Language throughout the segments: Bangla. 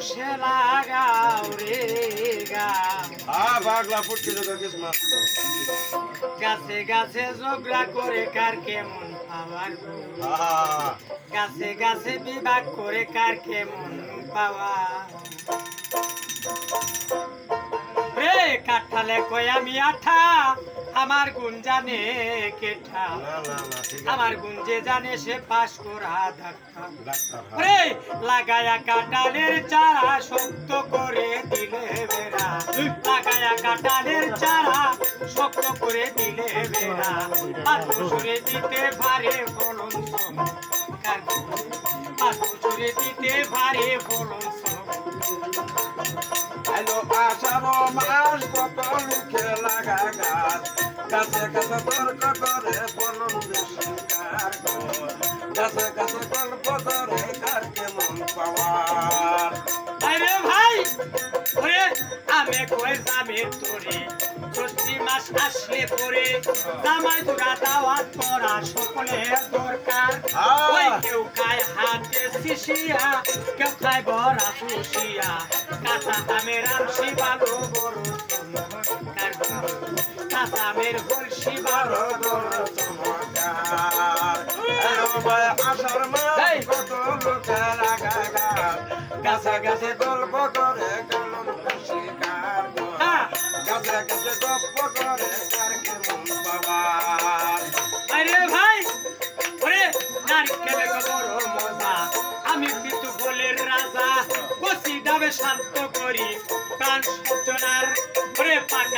গাছে লাগাও রে গা। পাগলা ফুটছে গাছে গাছে ঝগড়া করে কার কেমন পাওয়ার গাছে গাছে বিভাগ করে কার কেমন পাওয়া। রে কাঠালে কই আমি আঠা? আমার গুণ জানে আমার গুণ যে জানে সে পাশ করা। রে লাগায়া কাটালের চারা শক্ত করে দিলে বেড়া। লাগায়া কাটালের চারা শক্ত করে দিলে বেড়া। পাঁচ বছরে দিতে পারে ফলন? পাঁচ বছরে দিতে পারে ফলন। আইলো আষাঢ় মাস কত মুখে গাছে গাছে তর্ক করে ফলন বেশি কার। ঘর। গাছে গাছে গল্প করে কার কেমন পাওয়ার। আরে ভাই ওরে আমি কই যাবে তোরে? ষষ্ঠী মাস আসলে পরে জামাই দুরা দাওয়াত করা সকলের দরকার! ওই কেউ খায় হাতে শিশিয়া কেউ খায় বড়া খুশিয়া কাঁচা আমের আমসি ভালো কাঁচা আমের বলসি ভালো বড় চমৎকার। কত মুখে লাগা গাছ গাছে গাছে গল্প করে কেমন বেশি কার হ্যাঁ। গাছে গাছে গল্প করে কার কেমন পাওয়ার আরে ভাই ওরে নারকেলে বড় মজা। আমি কিন্তু বলের রাজা ডাবে শান্ত করি। কান সূচনার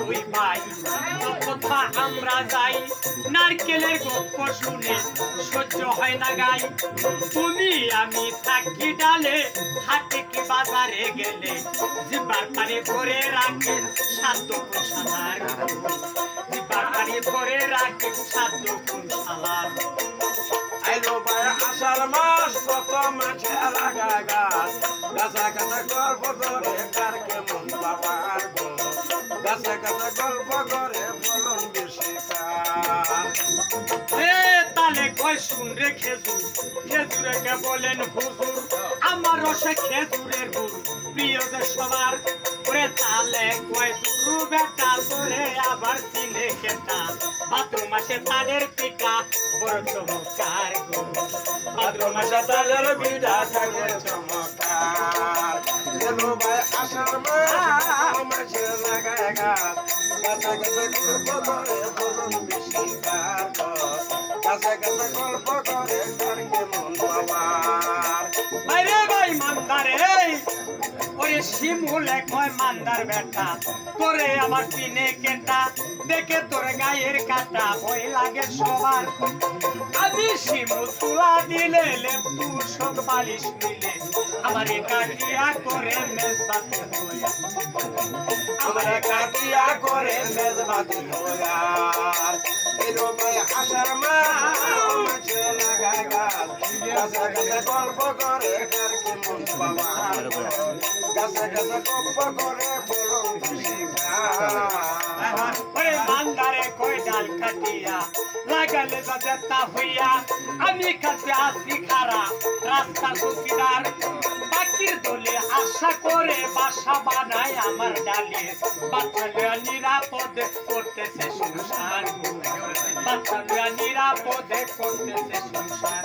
বড়ই ভাই। কথা আমরা যাই। নারকেলের গপ্প শুনে সহ্য হয় না গাই। তুমি, আমি থাকি ডালে, হাটে কি বাজারে গেলে জিব্বার পানি ভরে রাখে সাধ্য সালার জিব্বার পানি ভরে রাখে সাধ্য সালার আষাঢ় মাস। কত মাঠে লাগা গাছ গাছে কাছে গল্প করে কার কেমন বাবার ঘর। গাছে কাছে গল্প করে বলম বেশি কার এ তালে কয় শুন রে খেজুর। খেজুরে কে বলেন হুজুর? আমার রসে খেজুরের হুর প্রিয় যে সবার ওরে তালে কয় দুরু বেটা তোরে আবার চিনে খেতা ভাদ্র মাসে তালের পিঠা বড় চমৎকার গো ভাদ্র মাসে তালের পিঠা থাকে চমৎকার। এলো ভাই আষাঢ় মাস মাসে লাগা গাছ গাছে গাছে গল্প করে বলম বেশি কার গাছে গাছে গল্প করে কার কেমন বাবার আরে ভাই মান্দারে ওরে শিমুলে কয়, মান্দার বেটা তোরে আমার পিনে কেটা, দেখে তোর গায়ের কাটা, ভয় লাগে সবার। আমি শিমুল তুলা দিলে লেপু সব বালিশ মিলে আমার কাটিয়া করে হইয়া। আমার কাটিয়া করে আষাঢ় গাছ। গাছে গাছে গল্প করে বাবার গাছে গাছে গল্প করে বলম খুশি গাছ ওরে মান্দারে কই ডাল কাটিয়া? লাগালে যাতা হইয়া, আমি কাছে আসি খারা রাস্তা চৌকিদার বাকির দলে আশা করে বাসা বানায় আমার ডালে। বাচ্চা নিরাপদে করতেছে সংসার। বাচ্চা নিরাপদে করতেছে সংসার।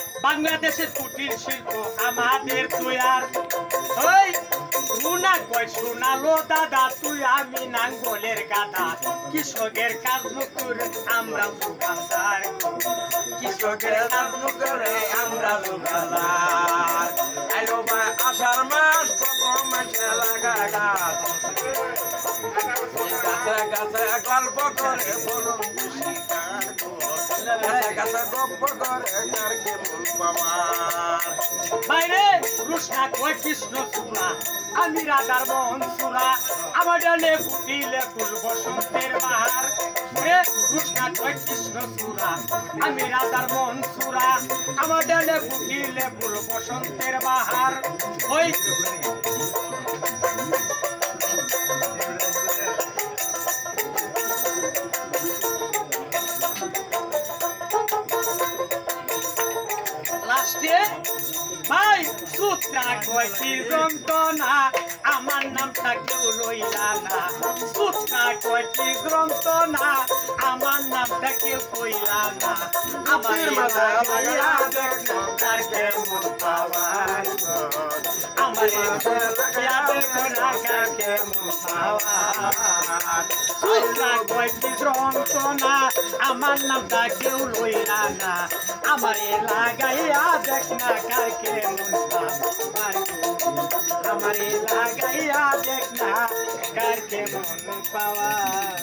বাংলাদেশের কুটির শিল্প আমাদের তৈয়ার। ওই, রুনা কয়, শোনালো দাদা, তুই আমি নাঙ্গলের গাদা কৃষকের কাজ মুকুর আমরা দোকানদার কৃষকের কাজ করে আমরা দোকানদার আইলো ভাই, আষাঢ় মাস কত মাসে লাগা গল্প করে বলুন গো। গাছে গাছে করে কার কেমন বাইরে রুষ্ণা কয় কৃষ্ণ সুরা, আমি রাধার মোহন সুরা, আমার ফুটিলে ফুল বসন্তের বাহার রে রুষ্ণা কয় কৃষ্ণ সুরা, আমি রাধার মোহন সুরা, আমার ডালে ফুটিলে ফুল বসন্তের বাহার ওই যন্ত্রণা আমার নামটা কেউ লইলা না সুত্রা কয় কি যন্ত্রণা আমার নামটা কেউ কইলা না আমার পীর মাথা লাগাইয়া দেখ দেখো তার কেমন পাওয়ার আমার ইয়া দেখো না কার কেমন পাওয়ার সুত্রা কয় কি যন্ত্রণা আমার নামটা কেউ লইলা না আমার লাগাইয়া দেখ না কার কেমন পাওয়ার আমার লাগাইয়া দেখ না কার কেমন পাওয়ার